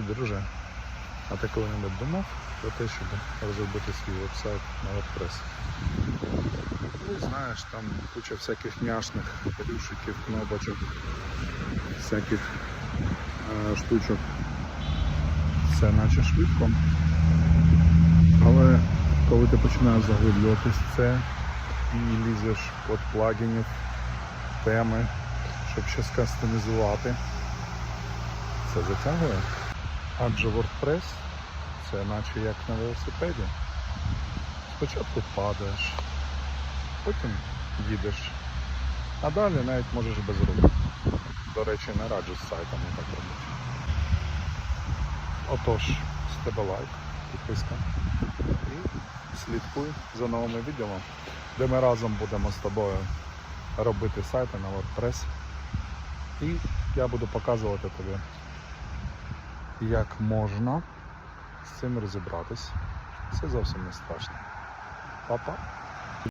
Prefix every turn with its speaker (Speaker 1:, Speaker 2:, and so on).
Speaker 1: Друже, а ти коли-небудь думав про те, щоб розробити свій веб-сайт на WordPress? Ну, знаєш, там куча всяких няшних плюшиків, кнопочок, всяких е, штучок. Все наче швидко. Але коли ти починаєш заглиблюватись це і лізеш під плагінів, теми, щоб щось кастомізувати, це затягує. Адже WordPress це наче як на велосипеді. Спочатку падаєш, потім їдеш, а далі навіть можеш без рук. До речі, не раджу з сайтами так робити. Отож, з тебе лайк, підписка і слідкуй за новими відео, де ми разом будемо з тобою робити сайти на WordPress. І я буду показувати тобі, як можна з цим розібратись. Це зовсім не страшно. Па-па!